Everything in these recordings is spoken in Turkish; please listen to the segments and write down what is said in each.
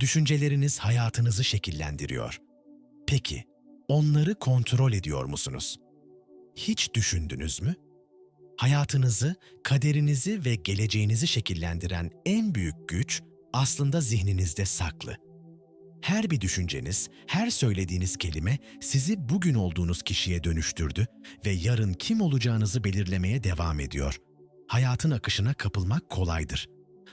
Düşünceleriniz hayatınızı şekillendiriyor. Peki, onları kontrol ediyor musunuz? Hiç düşündünüz mü? Hayatınızı, kaderinizi ve geleceğinizi şekillendiren en büyük güç aslında zihninizde saklı. Her bir düşünceniz, her söylediğiniz kelime sizi bugün olduğunuz kişiye dönüştürdü ve yarın kim olacağınızı belirlemeye devam ediyor. Hayatın akışına kapılmak kolaydır.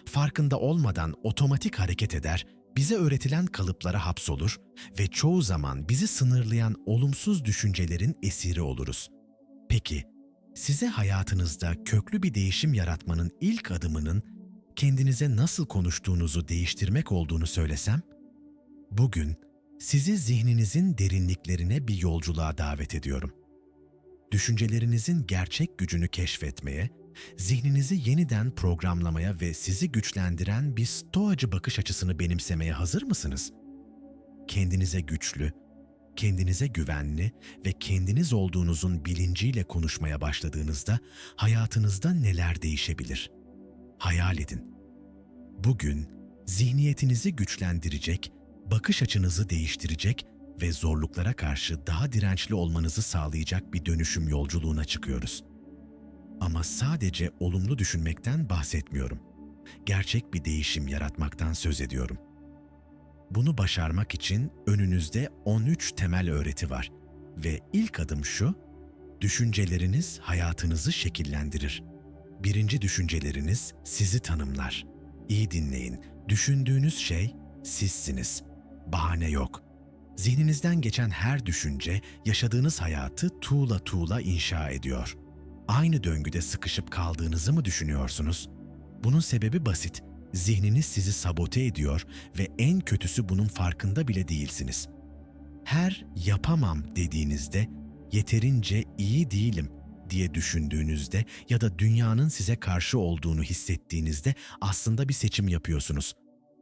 Farkında olmadan otomatik hareket eder, bize öğretilen kalıplara hapsolur ve çoğu zaman bizi sınırlayan olumsuz düşüncelerin esiri oluruz. Peki, size hayatınızda köklü bir değişim yaratmanın ilk adımının kendinize nasıl konuştuğunuzu değiştirmek olduğunu söylesem? Bugün sizi zihninizin derinliklerine bir yolculuğa davet ediyorum. Düşüncelerinizin gerçek gücünü keşfetmeye, zihninizi yeniden programlamaya ve sizi güçlendiren bir stoacı bakış açısını benimsemeye hazır mısınız? Kendinize güçlü, kendinize güvenli ve kendiniz olduğunuzun bilinciyle konuşmaya başladığınızda hayatınızda neler değişebilir? Hayal edin. Bugün zihniyetinizi güçlendirecek, bakış açınızı değiştirecek ve zorluklara karşı daha dirençli olmanızı sağlayacak bir dönüşüm yolculuğuna çıkıyoruz. Ama sadece olumlu düşünmekten bahsetmiyorum. Gerçek bir değişim yaratmaktan söz ediyorum. Bunu başarmak için önünüzde 13 temel öğreti var ve ilk adım şu, düşünceleriniz hayatınızı şekillendirir. Birinci düşünceleriniz sizi tanımlar. İyi dinleyin, düşündüğünüz şey sizsiniz. Bahane yok. Zihninizden geçen her düşünce yaşadığınız hayatı tuğla tuğla inşa ediyor. Aynı döngüde sıkışıp kaldığınızı mı düşünüyorsunuz? Bunun sebebi basit. Zihniniz sizi sabote ediyor ve en kötüsü bunun farkında bile değilsiniz. Her yapamam dediğinizde yeterince iyi değilim diye düşündüğünüzde ya da dünyanın size karşı olduğunu hissettiğinizde aslında bir seçim yapıyorsunuz.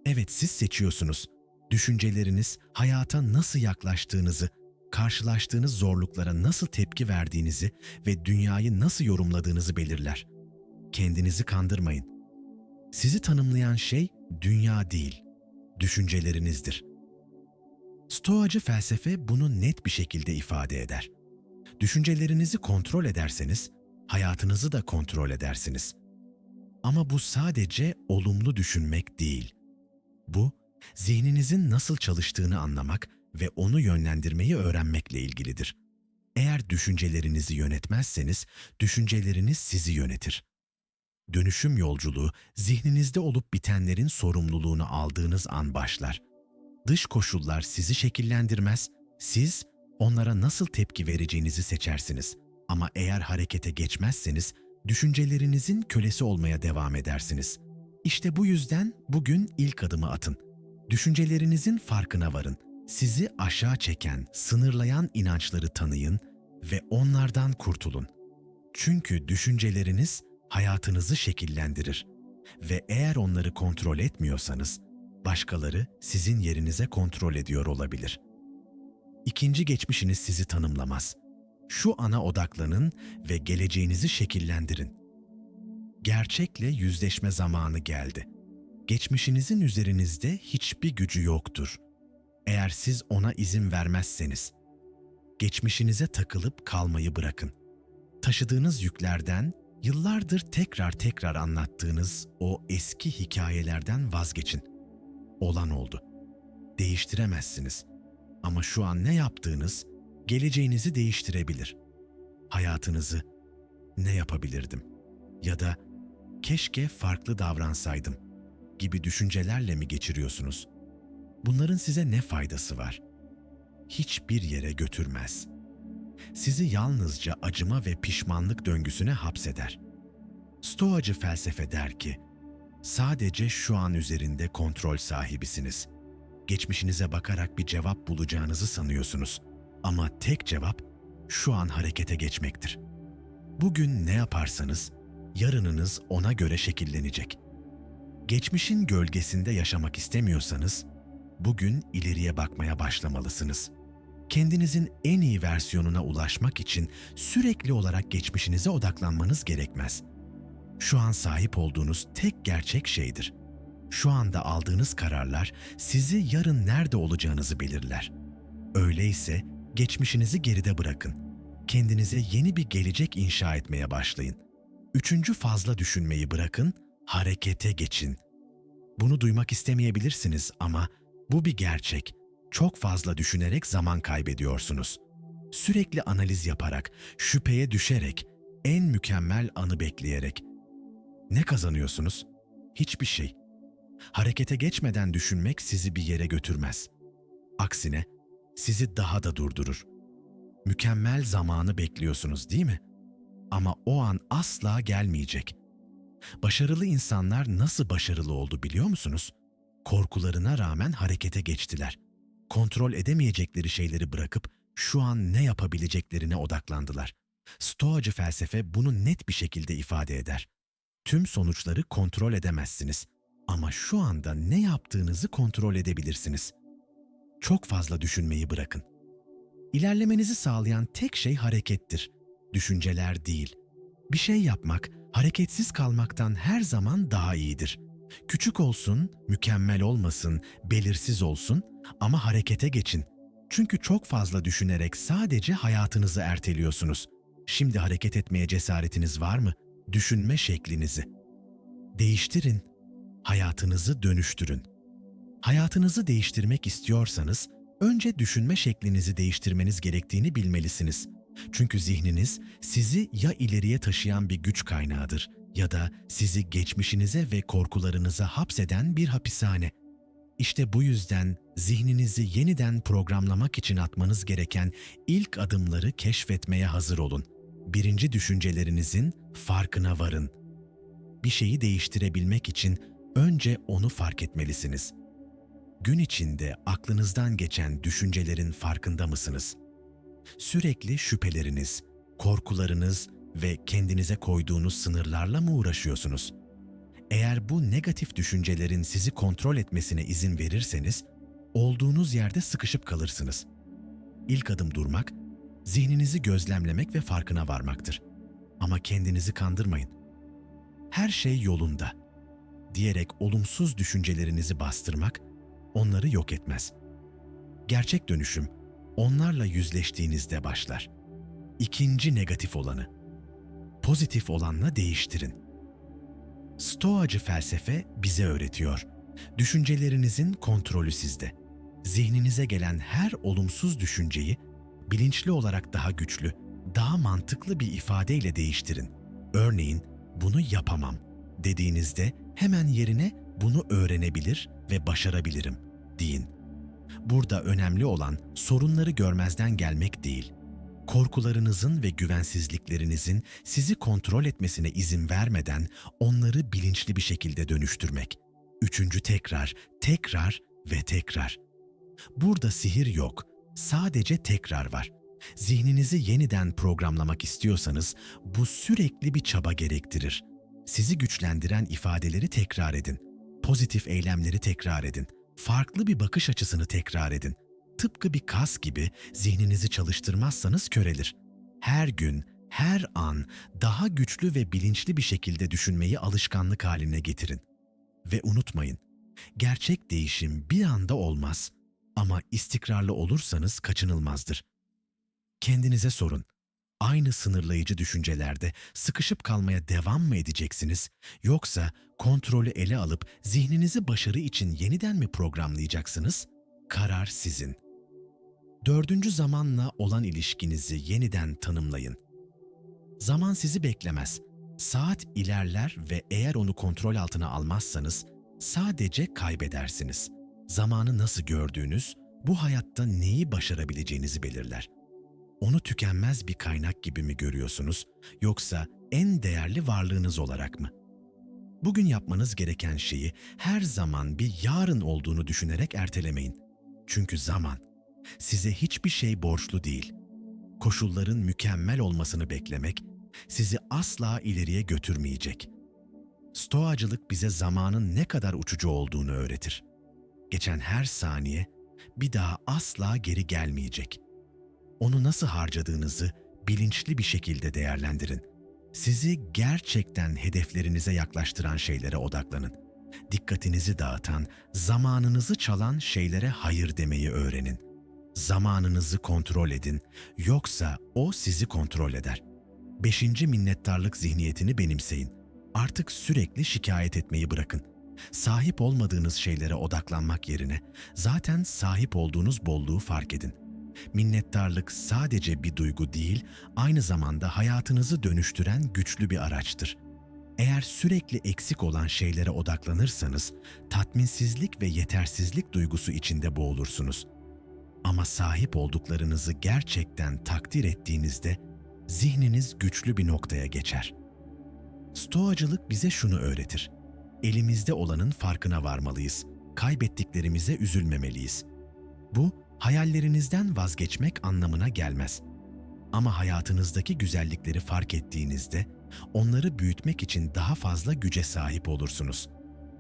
Evet siz seçiyorsunuz. Düşünceleriniz hayata nasıl yaklaştığınızı, karşılaştığınız zorluklara nasıl tepki verdiğinizi ve dünyayı nasıl yorumladığınızı belirler. Kendinizi kandırmayın. Sizi tanımlayan şey dünya değil, düşüncelerinizdir. Stoacı felsefe bunu net bir şekilde ifade eder. Düşüncelerinizi kontrol ederseniz, hayatınızı da kontrol edersiniz. Ama bu sadece olumlu düşünmek değil. Bu, zihninizin nasıl çalıştığını anlamak ve onu yönlendirmeyi öğrenmekle ilgilidir. Eğer düşüncelerinizi yönetmezseniz, düşünceleriniz sizi yönetir. Dönüşüm yolculuğu, zihninizde olup bitenlerin sorumluluğunu aldığınız an başlar. Dış koşullar sizi şekillendirmez, siz onlara nasıl tepki vereceğinizi seçersiniz. Ama eğer harekete geçmezseniz, düşüncelerinizin kölesi olmaya devam edersiniz. İşte bu yüzden bugün ilk adımı atın. Düşüncelerinizin farkına varın. Sizi aşağı çeken, sınırlayan inançları tanıyın ve onlardan kurtulun. Çünkü düşünceleriniz hayatınızı şekillendirir ve eğer onları kontrol etmiyorsanız başkaları sizin yerinize kontrol ediyor olabilir. İkinci geçmişiniz sizi tanımlamaz. Şu ana odaklanın ve geleceğinizi şekillendirin. Gerçekle yüzleşme zamanı geldi. Geçmişinizin üzerinizde hiçbir gücü yoktur. Eğer siz ona izin vermezseniz, geçmişinize takılıp kalmayı bırakın. Taşıdığınız yüklerden yıllardır tekrar tekrar anlattığınız o eski hikayelerden vazgeçin. Olan oldu. Değiştiremezsiniz. Ama şu an ne yaptığınız geleceğinizi değiştirebilir. Hayatınızı ne yapabilirdim ya da keşke farklı davransaydım gibi düşüncelerle mi geçiriyorsunuz? Bunların size ne faydası var? Hiçbir yere götürmez.'' sizi yalnızca acıma ve pişmanlık döngüsüne hapseder. Stoacı felsefe der ki, sadece şu an üzerinde kontrol sahibisiniz. Geçmişinize bakarak bir cevap bulacağınızı sanıyorsunuz. Ama tek cevap şu an harekete geçmektir. Bugün ne yaparsanız yarınınız ona göre şekillenecek. Geçmişin gölgesinde yaşamak istemiyorsanız bugün ileriye bakmaya başlamalısınız.'' kendinizin en iyi versiyonuna ulaşmak için sürekli olarak geçmişinize odaklanmanız gerekmez. Şu an sahip olduğunuz tek gerçek şeydir. Şu anda aldığınız kararlar sizi yarın nerede olacağınızı belirler. Öyleyse geçmişinizi geride bırakın. Kendinize yeni bir gelecek inşa etmeye başlayın. Üçüncü fazla düşünmeyi bırakın, harekete geçin. Bunu duymak istemeyebilirsiniz ama bu bir gerçek. Çok fazla düşünerek zaman kaybediyorsunuz. Sürekli analiz yaparak, şüpheye düşerek, en mükemmel anı bekleyerek. Ne kazanıyorsunuz? Hiçbir şey. Harekete geçmeden düşünmek sizi bir yere götürmez. Aksine sizi daha da durdurur. Mükemmel zamanı bekliyorsunuz değil mi? Ama o an asla gelmeyecek. Başarılı insanlar nasıl başarılı oldu biliyor musunuz? Korkularına rağmen harekete geçtiler. Kontrol edemeyecekleri şeyleri bırakıp şu an ne yapabileceklerine odaklandılar. Stoacı felsefe bunu net bir şekilde ifade eder. Tüm sonuçları kontrol edemezsiniz ama şu anda ne yaptığınızı kontrol edebilirsiniz. Çok fazla düşünmeyi bırakın. İlerlemenizi sağlayan tek şey harekettir, düşünceler değil. Bir şey yapmak, hareketsiz kalmaktan her zaman daha iyidir. Küçük olsun, mükemmel olmasın, belirsiz olsun ama harekete geçin. Çünkü çok fazla düşünerek sadece hayatınızı erteliyorsunuz. Şimdi hareket etmeye cesaretiniz var mı? Düşünme şeklinizi. Değiştirin. Hayatınızı dönüştürün. Hayatınızı değiştirmek istiyorsanız önce düşünme şeklinizi değiştirmeniz gerektiğini bilmelisiniz. Çünkü zihniniz sizi ya ileriye taşıyan bir güç kaynağıdır ya da sizi geçmişinize ve korkularınıza hapseden bir hapishane. İşte bu yüzden zihninizi yeniden programlamak için atmanız gereken ilk adımları keşfetmeye hazır olun. Birinci düşüncelerinizin farkına varın. Bir şeyi değiştirebilmek için önce onu fark etmelisiniz. Gün içinde aklınızdan geçen düşüncelerin farkında mısınız? Sürekli şüpheleriniz, korkularınız ve kendinize koyduğunuz sınırlarla mı uğraşıyorsunuz? Eğer bu negatif düşüncelerin sizi kontrol etmesine izin verirseniz, olduğunuz yerde sıkışıp kalırsınız. İlk adım durmak, zihninizi gözlemlemek ve farkına varmaktır. Ama kendinizi kandırmayın. Her şey yolunda diyerek olumsuz düşüncelerinizi bastırmak onları yok etmez. Gerçek dönüşüm onlarla yüzleştiğinizde başlar. İkinci negatif olanı pozitif olanla değiştirin. Stoacı felsefe bize öğretiyor. Düşüncelerinizin kontrolü sizde. Zihninize gelen her olumsuz düşünceyi bilinçli olarak daha güçlü, daha mantıklı bir ifadeyle değiştirin. Örneğin, bunu yapamam dediğinizde hemen yerine bunu öğrenebilir ve başarabilirim deyin. Burada önemli olan sorunları görmezden gelmek değil, korkularınızın ve güvensizliklerinizin sizi kontrol etmesine izin vermeden onları bilinçli bir şekilde dönüştürmek. Üçüncü tekrar, tekrar ve tekrar. Burada sihir yok, sadece tekrar var. Zihninizi yeniden programlamak istiyorsanız bu sürekli bir çaba gerektirir. Sizi güçlendiren ifadeleri tekrar edin. Pozitif eylemleri tekrar edin. Farklı bir bakış açısını tekrar edin. Tıpkı bir kas gibi zihninizi çalıştırmazsanız körelir. Her gün, her an daha güçlü ve bilinçli bir şekilde düşünmeyi alışkanlık haline getirin. Ve unutmayın, gerçek değişim bir anda olmaz ama istikrarlı olursanız kaçınılmazdır. Kendinize sorun. Aynı sınırlayıcı düşüncelerde sıkışıp kalmaya devam mı edeceksiniz yoksa kontrolü ele alıp zihninizi başarı için yeniden mi programlayacaksınız? Karar sizin. Dördüncü zamanla olan ilişkinizi yeniden tanımlayın. Zaman sizi beklemez. Saat ilerler ve eğer onu kontrol altına almazsanız sadece kaybedersiniz. Zamanı nasıl gördüğünüz, bu hayatta neyi başarabileceğinizi belirler. Onu tükenmez bir kaynak gibi mi görüyorsunuz yoksa en değerli varlığınız olarak mı? Bugün yapmanız gereken şeyi her zaman bir yarın olduğunu düşünerek ertelemeyin. Çünkü zaman size hiçbir şey borçlu değil. Koşulların mükemmel olmasını beklemek sizi asla ileriye götürmeyecek. Stoacılık bize zamanın ne kadar uçucu olduğunu öğretir. Geçen her saniye bir daha asla geri gelmeyecek. Onu nasıl harcadığınızı bilinçli bir şekilde değerlendirin. Sizi gerçekten hedeflerinize yaklaştıran şeylere odaklanın. dikkatinizi dağıtan, zamanınızı çalan şeylere hayır demeyi öğrenin. Zamanınızı kontrol edin, yoksa o sizi kontrol eder. Beşinci minnettarlık zihniyetini benimseyin. Artık sürekli şikayet etmeyi bırakın. Sahip olmadığınız şeylere odaklanmak yerine zaten sahip olduğunuz bolluğu fark edin. Minnettarlık sadece bir duygu değil, aynı zamanda hayatınızı dönüştüren güçlü bir araçtır. Eğer sürekli eksik olan şeylere odaklanırsanız, tatminsizlik ve yetersizlik duygusu içinde boğulursunuz. Ama sahip olduklarınızı gerçekten takdir ettiğinizde zihniniz güçlü bir noktaya geçer. Stoacılık bize şunu öğretir. Elimizde olanın farkına varmalıyız. Kaybettiklerimize üzülmemeliyiz. Bu, hayallerinizden vazgeçmek anlamına gelmez. Ama hayatınızdaki güzellikleri fark ettiğinizde onları büyütmek için daha fazla güce sahip olursunuz.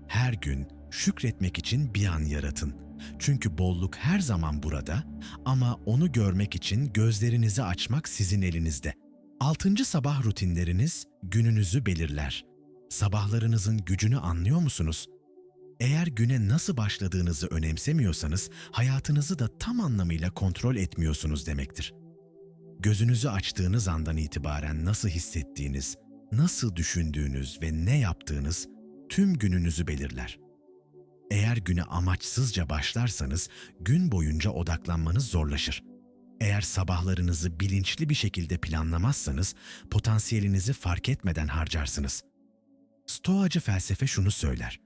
Her gün şükretmek için bir an yaratın. Çünkü bolluk her zaman burada ama onu görmek için gözlerinizi açmak sizin elinizde. Altıncı sabah rutinleriniz gününüzü belirler. Sabahlarınızın gücünü anlıyor musunuz? Eğer güne nasıl başladığınızı önemsemiyorsanız hayatınızı da tam anlamıyla kontrol etmiyorsunuz demektir. Gözünüzü açtığınız andan itibaren nasıl hissettiğiniz, nasıl düşündüğünüz ve ne yaptığınız tüm gününüzü belirler. Eğer güne amaçsızca başlarsanız gün boyunca odaklanmanız zorlaşır. Eğer sabahlarınızı bilinçli bir şekilde planlamazsanız potansiyelinizi fark etmeden harcarsınız. Stoacı felsefe şunu söyler.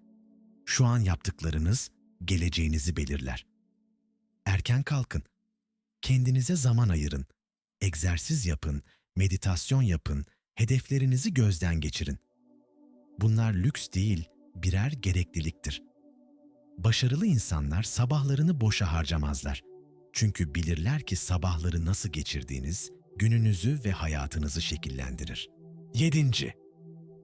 Şu an yaptıklarınız geleceğinizi belirler. Erken kalkın. Kendinize zaman ayırın. Egzersiz yapın, meditasyon yapın, hedeflerinizi gözden geçirin. Bunlar lüks değil, birer gerekliliktir. Başarılı insanlar sabahlarını boşa harcamazlar. Çünkü bilirler ki sabahları nasıl geçirdiğiniz, gününüzü ve hayatınızı şekillendirir. 7.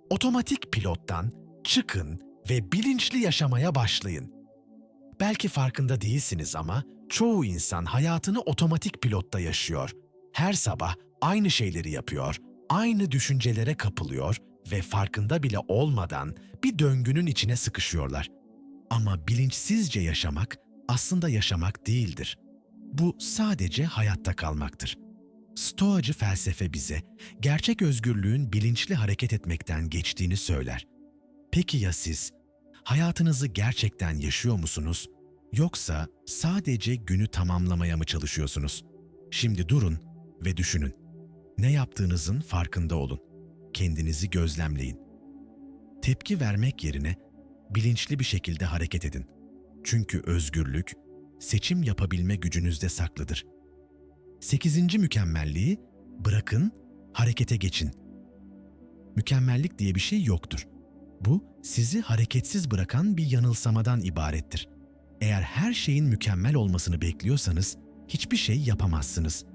Otomatik pilottan çıkın ve bilinçli yaşamaya başlayın. Belki farkında değilsiniz ama çoğu insan hayatını otomatik pilotta yaşıyor. Her sabah aynı şeyleri yapıyor, aynı düşüncelere kapılıyor ve farkında bile olmadan bir döngünün içine sıkışıyorlar. Ama bilinçsizce yaşamak aslında yaşamak değildir. Bu sadece hayatta kalmaktır. Stoacı felsefe bize gerçek özgürlüğün bilinçli hareket etmekten geçtiğini söyler. Peki ya siz? Hayatınızı gerçekten yaşıyor musunuz? Yoksa sadece günü tamamlamaya mı çalışıyorsunuz? Şimdi durun ve düşünün. Ne yaptığınızın farkında olun. Kendinizi gözlemleyin. Tepki vermek yerine bilinçli bir şekilde hareket edin. Çünkü özgürlük, seçim yapabilme gücünüzde saklıdır. Sekizinci mükemmelliği bırakın, harekete geçin. Mükemmellik diye bir şey yoktur. Bu, sizi hareketsiz bırakan bir yanılsamadan ibarettir. Eğer her şeyin mükemmel olmasını bekliyorsanız, hiçbir şey yapamazsınız.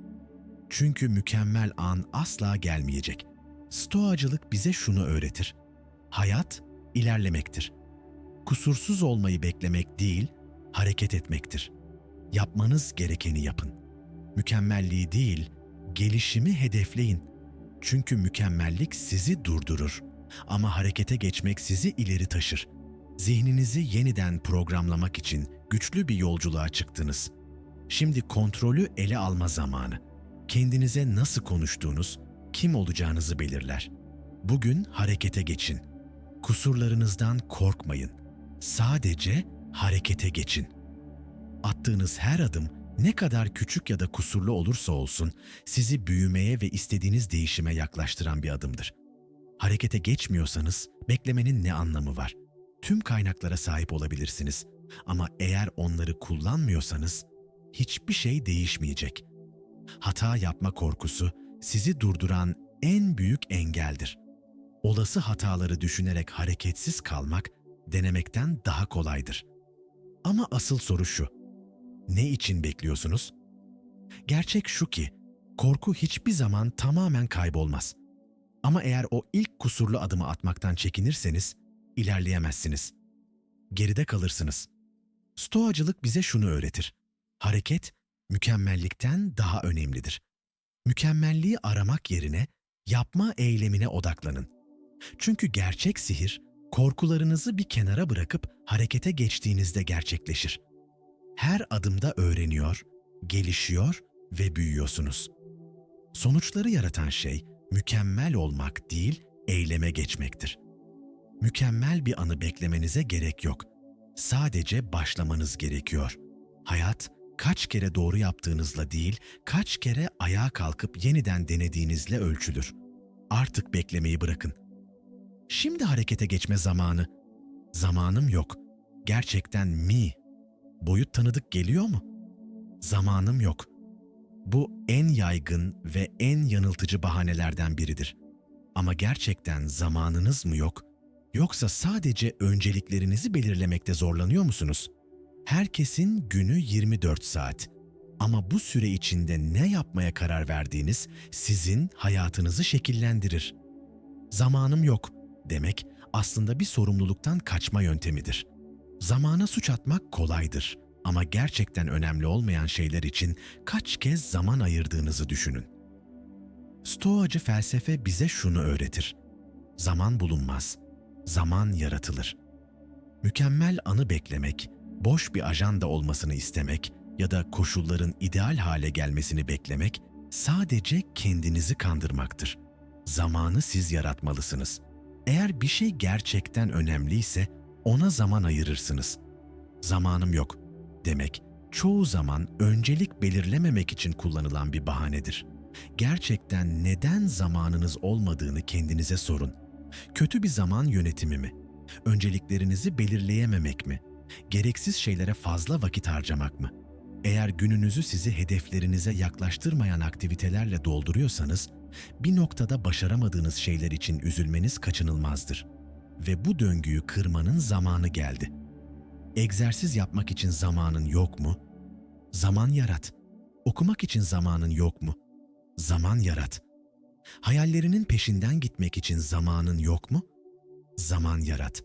Çünkü mükemmel an asla gelmeyecek. Stoacılık bize şunu öğretir. Hayat, ilerlemektir. Kusursuz olmayı beklemek değil, hareket etmektir. Yapmanız gerekeni yapın. Mükemmelliği değil, gelişimi hedefleyin. Çünkü mükemmellik sizi durdurur ama harekete geçmek sizi ileri taşır. Zihninizi yeniden programlamak için güçlü bir yolculuğa çıktınız. Şimdi kontrolü ele alma zamanı. Kendinize nasıl konuştuğunuz, kim olacağınızı belirler. Bugün harekete geçin. Kusurlarınızdan korkmayın. Sadece harekete geçin. Attığınız her adım ne kadar küçük ya da kusurlu olursa olsun sizi büyümeye ve istediğiniz değişime yaklaştıran bir adımdır. Harekete geçmiyorsanız beklemenin ne anlamı var? Tüm kaynaklara sahip olabilirsiniz ama eğer onları kullanmıyorsanız hiçbir şey değişmeyecek. Hata yapma korkusu sizi durduran en büyük engeldir. Olası hataları düşünerek hareketsiz kalmak denemekten daha kolaydır. Ama asıl soru şu. Ne için bekliyorsunuz? Gerçek şu ki, korku hiçbir zaman tamamen kaybolmaz. Ama eğer o ilk kusurlu adımı atmaktan çekinirseniz, ilerleyemezsiniz. Geride kalırsınız. Stoacılık bize şunu öğretir. Hareket, mükemmellikten daha önemlidir. Mükemmelliği aramak yerine yapma eylemine odaklanın. Çünkü gerçek sihir Korkularınızı bir kenara bırakıp harekete geçtiğinizde gerçekleşir. Her adımda öğreniyor, gelişiyor ve büyüyorsunuz. Sonuçları yaratan şey mükemmel olmak değil, eyleme geçmektir. Mükemmel bir anı beklemenize gerek yok. Sadece başlamanız gerekiyor. Hayat kaç kere doğru yaptığınızla değil, kaç kere ayağa kalkıp yeniden denediğinizle ölçülür. Artık beklemeyi bırakın. Şimdi harekete geçme zamanı. Zamanım yok. Gerçekten mi? Boyut tanıdık geliyor mu? Zamanım yok. Bu en yaygın ve en yanıltıcı bahanelerden biridir. Ama gerçekten zamanınız mı yok? Yoksa sadece önceliklerinizi belirlemekte zorlanıyor musunuz? Herkesin günü 24 saat. Ama bu süre içinde ne yapmaya karar verdiğiniz sizin hayatınızı şekillendirir. Zamanım yok demek aslında bir sorumluluktan kaçma yöntemidir. Zamana suç atmak kolaydır ama gerçekten önemli olmayan şeyler için kaç kez zaman ayırdığınızı düşünün. Stoacı felsefe bize şunu öğretir. Zaman bulunmaz, zaman yaratılır. Mükemmel anı beklemek, boş bir ajanda olmasını istemek ya da koşulların ideal hale gelmesini beklemek sadece kendinizi kandırmaktır. Zamanı siz yaratmalısınız. Eğer bir şey gerçekten önemliyse ona zaman ayırırsınız. Zamanım yok demek çoğu zaman öncelik belirlememek için kullanılan bir bahanedir. Gerçekten neden zamanınız olmadığını kendinize sorun. Kötü bir zaman yönetimi mi? Önceliklerinizi belirleyememek mi? Gereksiz şeylere fazla vakit harcamak mı? Eğer gününüzü sizi hedeflerinize yaklaştırmayan aktivitelerle dolduruyorsanız, bir noktada başaramadığınız şeyler için üzülmeniz kaçınılmazdır. Ve bu döngüyü kırmanın zamanı geldi. Egzersiz yapmak için zamanın yok mu? Zaman yarat. Okumak için zamanın yok mu? Zaman yarat. Hayallerinin peşinden gitmek için zamanın yok mu? Zaman yarat.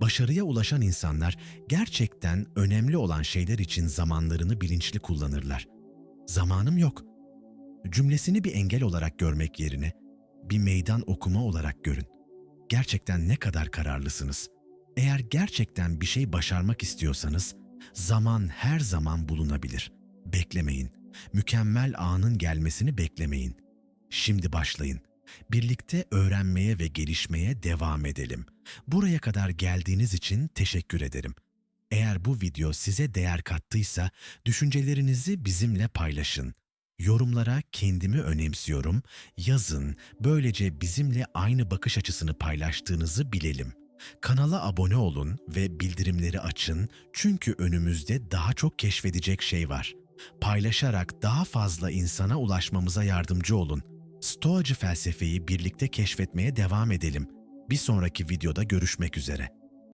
Başarıya ulaşan insanlar gerçekten önemli olan şeyler için zamanlarını bilinçli kullanırlar. Zamanım yok. Cümlesini bir engel olarak görmek yerine bir meydan okuma olarak görün. Gerçekten ne kadar kararlısınız? Eğer gerçekten bir şey başarmak istiyorsanız zaman her zaman bulunabilir. Beklemeyin. Mükemmel anın gelmesini beklemeyin. Şimdi başlayın. Birlikte öğrenmeye ve gelişmeye devam edelim. Buraya kadar geldiğiniz için teşekkür ederim. Eğer bu video size değer kattıysa düşüncelerinizi bizimle paylaşın. Yorumlara kendimi önemsiyorum, yazın. Böylece bizimle aynı bakış açısını paylaştığınızı bilelim. Kanala abone olun ve bildirimleri açın çünkü önümüzde daha çok keşfedecek şey var. Paylaşarak daha fazla insana ulaşmamıza yardımcı olun. Stoacı felsefeyi birlikte keşfetmeye devam edelim. Bir sonraki videoda görüşmek üzere.